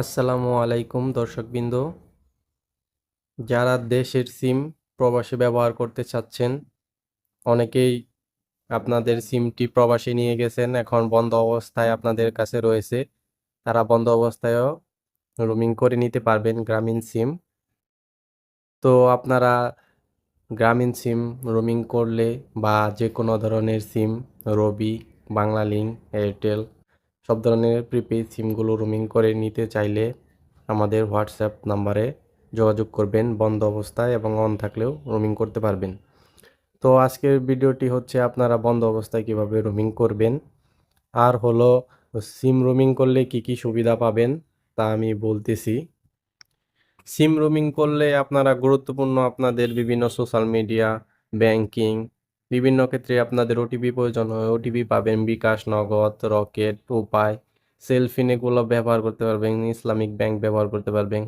আসসালামু আলাইকুম, দর্শকবৃন্দ। যারা দেশের সিম প্রবাসে ব্যবহার করতে চাচ্ছেন, অনেকেই আপনাদের সিমটি প্রবাসে নিয়ে গেছেন, এখন বন্ধ অবস্থায় আপনাদের কাছে রয়েছে। তারা বন্ধ অবস্থায়ও রুমিং করে নিতে পারবেন গ্রামীণ সিম। তো আপনারা গ্রামীণ সিম রুমিং করলে বা যে কোনো ধরনের সিম, রবি, বাংলালিংক, এয়ারটেল সব ধরনের প্রিপেইড সিমগুলো রোমিং করে নিতে চাইলে আমাদের হোয়াটসঅ্যাপ নাম্বারে যোগাযোগ করবেন, বন্ধ অবস্থায় এবং অন থাকলেও রোমিং করতে পারবেন। তো আজকের ভিডিওটি হচ্ছে আপনারা বন্ধ অবস্থায় কীভাবে রোমিং করবেন, আর হলো সিম রোমিং করলে কি কি সুবিধা পাবেন তা আমি বলতেছি। সিম রোমিং করলে আপনারা গুরুত্বপূর্ণ আপনাদের বিভিন্ন সোশ্যাল মিডিয়া ব্যাংকিং বিভিন্ন ক্ষেত্রে আপনাদের ওটিপি প্রয়োজন হয়। ওটিপি পাবেন বিকাশ, নগদ, রকেট, উপায়, সেলফিন এগুলো ব্যবহার করতে পারবেন, ইসলামিক ব্যাংক ব্যবহার করতে পারবেন,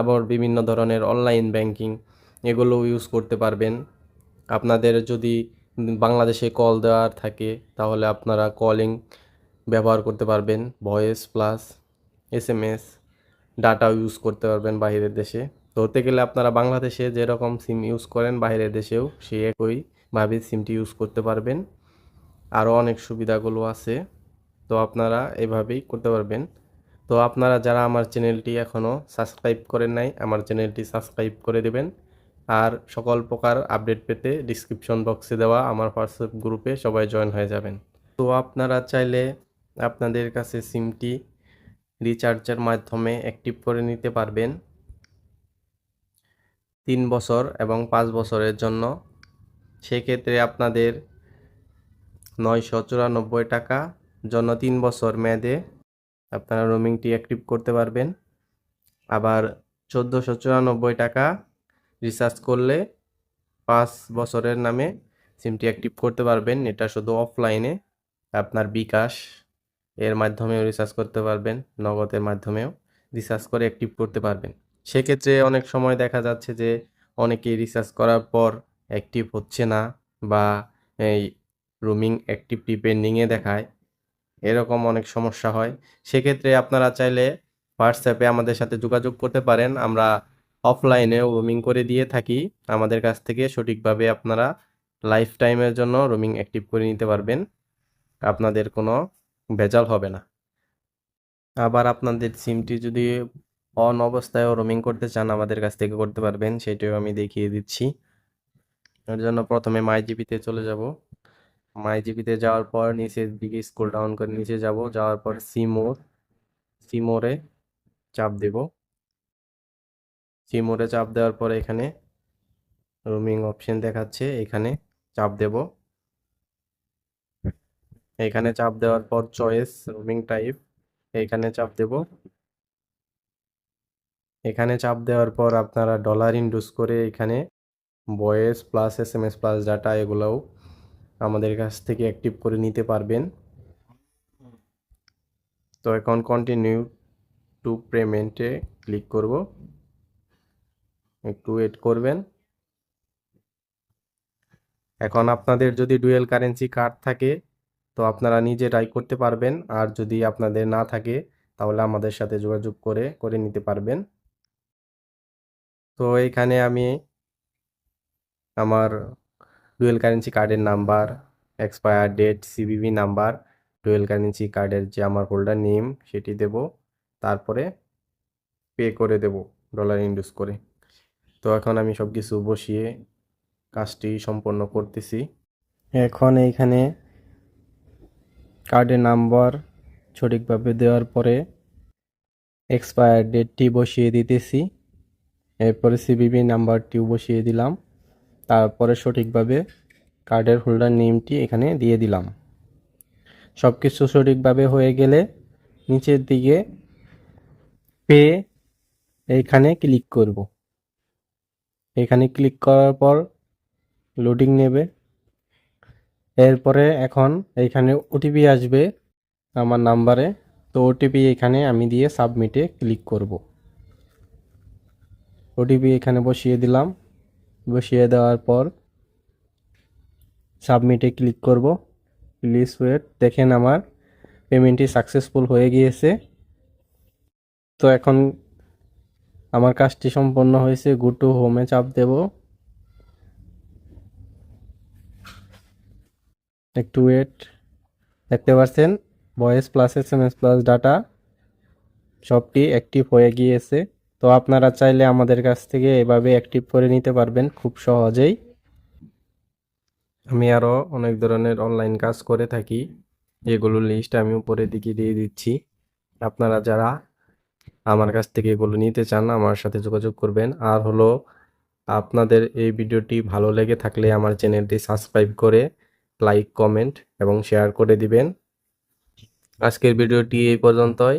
আবার বিভিন্ন ধরনের অনলাইন ব্যাংকিং এগুলো ইউজ করতে পারবেন। আপনাদের যদি বাংলাদেশে কল দেওয়ার থাকে, তাহলে আপনারা কলিং ব্যবহার করতে পারবেন voice plus S M S ডাটাও use করতে পারবেন বাইরের দেশে। ধরতে গেলে আপনারা বাংলাদেশে যেরকম সিম ইউজ করেন বাইরের দেশেও সে একইভাবে সিমটি ইউজ করতে পারবেন। আরও অনেক সুবিধাগুলো আছে। তো আপনারা এভাবেই করতে পারবেন। তো আপনারা যারা আমার চ্যানেলটি এখনও সাবস্ক্রাইব করেন নাই, আমার চ্যানেলটি সাবস্ক্রাইব করে দেবেন। আর সকল প্রকার আপডেট পেতে ডিসক্রিপশন বক্সে দেওয়া আমার হোয়াটসঅ্যাপ গ্রুপে সবাই জয়েন হয়ে যাবেন। তো আপনারা চাইলে আপনাদের কাছে সিমটি রিচার্জের মাধ্যমে অ্যাক্টিভ করে নিতে পারবেন। তিন বছর এবং পাঁচ বছরের জন্য। সেক্ষেত্রে আপনাদের নয়শো চুরানব্বই টাকা জন্য তিন বছর মেয়াদে আপনারা রোমিংটি অ্যাক্টিভ করতে পারবেন। আবার চোদ্দোশো চুরানব্বই টাকা রিচার্জ করলে পাঁচ বছরের নামে সিমটি অ্যাক্টিভ করতে পারবেন। এটা শুধু অফলাইনে আপনার বিকাশ এর মাধ্যমেও রিচার্জ করতে পারবেন, নগদের মাধ্যমেও রিচার্জ করে অ্যাক্টিভ করতে পারবেন। সেক্ষেত্রে অনেক সময় দেখা যাচ্ছে যে অনেকেই রিচার্জ করার পর অ্যাক্টিভ হচ্ছে না বা এই রুমিং অ্যাক্টিভ পেন্ডিংয়ে দেখায়, এরকম অনেক সমস্যা হয়। সেক্ষেত্রে আপনারা চাইলে হোয়াটসঅ্যাপে আমাদের সাথে যোগাযোগ করতে পারেন। আমরা অফলাইনেও রোমিং করে দিয়ে থাকি। আমাদের কাছ থেকে সঠিকভাবে আপনারা লাইফ টাইমের জন্য রোমিং অ্যাক্টিভ করে নিতে পারবেন। আপনাদের কোনো ভেজাল হবে না। আবার আপনাদের সিমটি যদি অন অবস্থায়ও রোমিং করতে চান, আমাদের কাছ থেকে করতে পারবেন। সেটাও আমি দেখিয়ে দিচ্ছি। এর জন্য প্রথমে মাই জিপিতে চলে যাব। মাই জিপিতে যাওয়ার পর নিচের দিকে স্ক্রল ডাউন করে নিচে যাব। যাওয়ার পর সিমোর সিমোরে চাপ দেব। সিমোরে চাপ দেওয়ার পর এখানে রুমিং অপশন দেখাচ্ছে। এখানে চাপ দেব। এখানে চাপ দেওয়ার পর চয়েস রুমিং টাইপ এখানে চাপ দেব। এখানে চাপ দেওয়ার পর আপনারা ডলার ইন্ডুস করে এখানে voice plus S M S plus data এগুলোও আমাদের কাছ থেকে অ্যাক্টিভ করে নিতে পারবেন। তো এখন কন্টিনিউ টু পেমেন্টে ক্লিক করব। একটু ওয়েট করবেন। এখন আপনাদের যদি ডুয়েল কারেন্সি কার্ড থাকে, তো আপনারা নিজেরাই করতে পারবেন। আর যদি আপনাদের না থাকে, তাহলে আমাদের সাথে যোগাযোগ করে করে নিতে পারবেন। তো এখানে আমি আমার ডুয়েল কারেন্সি কার্ডের number expire date CVV number dual currency কার্ডের যে আমার হোল্ডার নেম সেটি দেব, তারপরে পে করে দেব ডলার ইন্ডুস করে। তো এখন আমি সব কিছু বসিয়ে কাজটি সম্পন্ন করতেছি। এখন এইখানে কার্ডের নাম্বার সঠিকভাবে দেওয়ার পরে এক্সপায়ার ডেটটি বসিয়ে দিতেছি। এরপরে সিবিবি নাম্বারটিও বসিয়ে দিলাম। তারপরে সঠিকভাবে কার্ডের হোল্ডার নেমটি এখানে দিয়ে দিলাম। সব কিছু সঠিকভাবে হয়ে গেলে নিচের দিকে পে এইখানে ক্লিক করব। এখানে ক্লিক করার পর লোডিং নেবে। এরপরে এখন এইখানে ওটিপি আসবে আমার নাম্বারে। তো ওটিপি এখানে আমি দিয়ে সাবমিটে ক্লিক করব। ওটিপি এখানে বসিয়ে দিলাম। বসিয়ে দেওয়ার পর সাবমিটে ক্লিক করব। প্লিজ ওয়েট দেখেন আমার পেমেন্টটি সাকসেসফুল হয়ে গিয়েছে। তো এখন আমার কাজটি সম্পন্ন হয়েছে। গো টু হোমে চাপ দেব। একটু ওয়েট দেখতে পাচ্ছেন? Voice plus S M S plus data সবটি অ্যাক্টিভ হয়ে গিয়েছে। তো আপনারা চাইলে আমাদের কাছ থেকে এভাবে অ্যাক্টিভ করে নিতে পারবেন খুব সহজেই। আমি আরও অনেক ধরনের অনলাইন কাজ করে থাকি যেগুলোর লিস্ট আমি উপরের দিকে দিয়ে দিচ্ছি। আপনারা যারা আমার কাছ থেকে এগুলো নিতে চান, আমার সাথে যোগাযোগ করবেন। আর হলো, আপনাদের এই ভিডিওটি ভালো লেগে থাকলে আমার চ্যানেলটি সাবস্ক্রাইব করে লাইক কমেন্ট এবং শেয়ার করে দিবেন। আজকের ভিডিওটি এই পর্যন্তই।